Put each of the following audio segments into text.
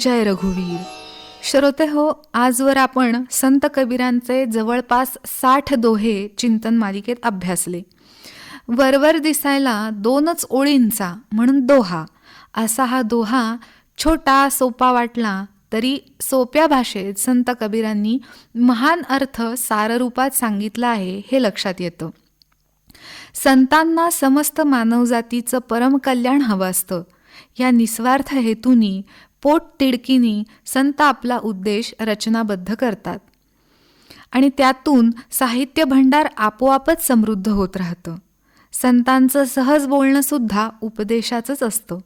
जय रघुवीर. श्रोते हो आजवर आपण संत कबीरांचे जवळपास साठ दोहे चिंतन मालिकेत अभ्यासले. वरवर दिसायला दोनच ओळींचा म्हणून दोहा. असा हा दोहा छोटा सोपा वाटला तरी सोप्या भाषेत संत कबीरांनी महान अर्थ साररूपात सांगितला आहे हे लक्षात येतं. संतांना समस्त मानवजातीचं परमकल्याण हवं असतं. या निस्वार्थ हेतूनी पोट तिडकीनी संत आपला उद्देश रचनाबद्ध करतात. आणि त्यातून साहित्य भंडार आपोआपच समृद्ध होत राहतं. संतांचं सहज बोलणंसुद्धा उपदेशाचंच असतं.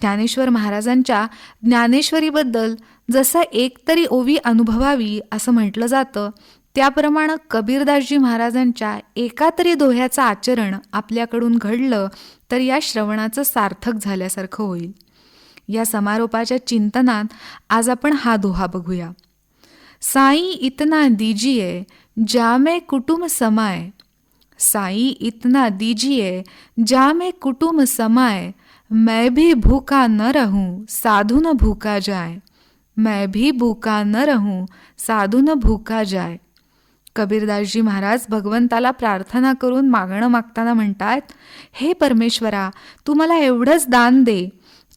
ज्ञानेश्वर महाराजांच्या ज्ञानेश्वरीबद्दल जसं एकतरी ओवी अनुभवावी असं म्हटलं जातं त्याप्रमाणे कबीरदासजी महाराजांच्या एका तरी दोह्याचं आचरण आपल्याकडून घडलं तर या श्रवणाचं सार्थक झाल्यासारखं होईल. या समारोपाच्या चिंतनात आज आपण हा दोहा बघूया. साई इतना दिजिये जामे कुटुंब समाय साई इतना दिजिये जामे कुटुंब समाय मैं भी भूखा न रहूं साधु न भूखा जाए. मैं भी भूखा न रहूं साधु न भूखा जाए. कबीरदासजी महाराज भगवंताला प्रार्थना करून मागणं मागताना म्हणतात हे परमेश्वरा तू मला एवढंच दान दे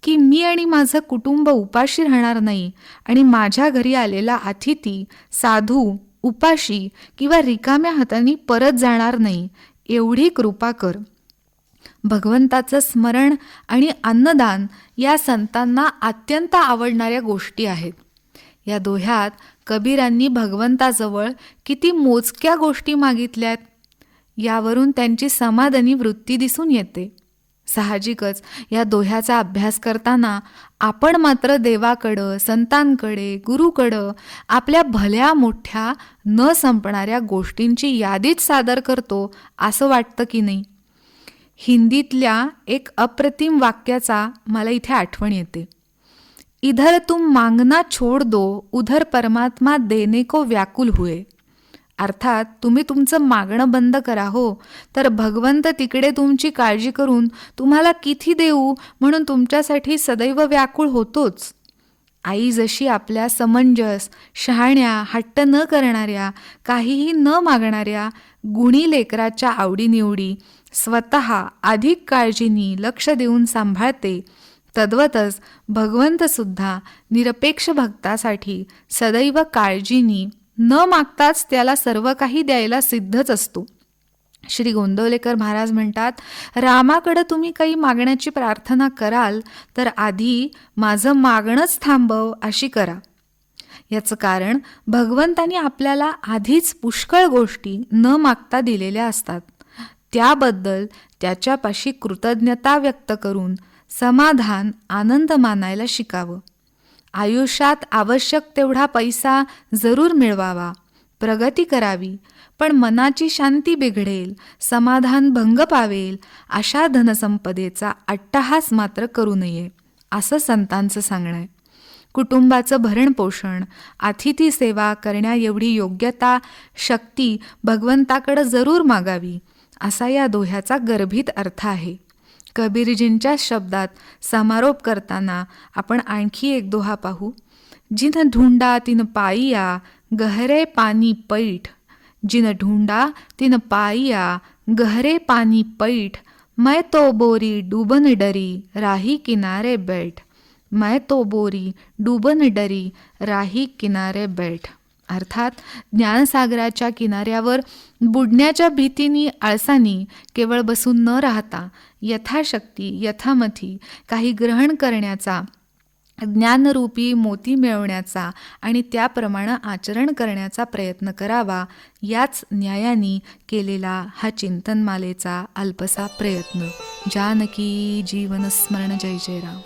की मी आणि माझं कुटुंब उपाशी राहणार नाही आणि माझ्या घरी आलेला अतिथी साधू उपाशी किंवा रिकाम्या हाताने परत जाणार नाही एवढी कृपा कर. भगवंताचं स्मरण आणि अन्नदान या संतांना अत्यंत आवडणाऱ्या गोष्टी आहेत. या दोह्यात कबीरांनी भगवंताजवळ किती मोजक्या गोष्टी मागितल्यात? यावरून त्यांची समाधानी वृत्ती दिसून येते. साहजिकच. या दोह्याचा अभ्यास करताना आपण मात्र देवाकडं संतांकडे गुरुकडं आपल्या भल्या मोठ्या न संपणाऱ्या गोष्टींची यादीच सादर करतो असं वाटतं की नाही? हिंदीतल्या एक अप्रतिम वाक्याचा मला इथे आठवण येते. इधर तुम मांगना छोड दो उधर परमात्मा देने को व्याकुल हुए. अर्थात तुम्ही तुमचं मागणं बंद करा हो. तर भगवंत तिकडे तुमची काळजी करून तुम्हाला किती देऊ म्हणून तुमच्यासाठी सदैव व्याकुळ होतोच. आई जशी आपल्या समंजस शहाण्या हट्ट न करणाऱ्या काहीही न मागणाऱ्या गुणी लेकराच्या आवडीनिवडी स्वतः अधिक काळजीनी लक्ष देऊन सांभाळते तद्वतच भगवंतसुद्धा निरपेक्ष भक्तासाठी सदैव काळजीनी न मागताच त्याला सर्व काही द्यायला सिद्धच असतो. श्री गोंदवलेकर महाराज म्हणतात रामाकडं तुम्ही काही मागण्याची प्रार्थना कराल तर आधी माझं मागणंच थांबव अशी करा. याचं कारण भगवंतानी आपल्याला आधीच पुष्कळ गोष्टी न मागता दिलेल्या असतात. त्याबद्दल त्याच्यापाशी कृतज्ञता व्यक्त करून समाधान आनंद मानायला शिकावं. आयुष्यात आवश्यक तेवढा पैसा जरूर मिळवावा. प्रगती करावी पण मनाची शांती बिघडेल समाधान भंग पावेल अशा धनसंपदेचा अट्टहास मात्र करू नये असं संतांचं सांगणं आहे. कुटुंबाचं भरणपोषण अतिथी सेवा करण्या एवढी योग्यता शक्ती भगवंताकडं जरूर मागावी असा या दोह्याचा गर्भित अर्थ आहे. कबीरजींच्या शब्दात समारोप करताना आपण आणखी एक दोहा पाहू. जिन ढुंडा तिन पाईया गहरे पाणी पैठ. जिन ढुंडा तिन पाईया गहरे पाणी पैठ. मै तो बोरी डुबन डरी राही किनारे बैठ. मै तो बोरी डुबन डरी राही किनारे बैठ. अर्थात ज्ञानसागराच्या किनाऱ्यावर बुडण्याच्या भीतीनी आळसानी केवळ बसून न राहता यथाशक्ती यथामथी काही ग्रहण करण्याचा ज्ञानरूपी मोती मिळवण्याचा आणि त्याप्रमाणे आचरण करण्याचा प्रयत्न करावा याच न्यायाने केलेला हा चिंतनमालेचा अल्पसा प्रयत्न. जानकी जीवनस्मरण जय जय राम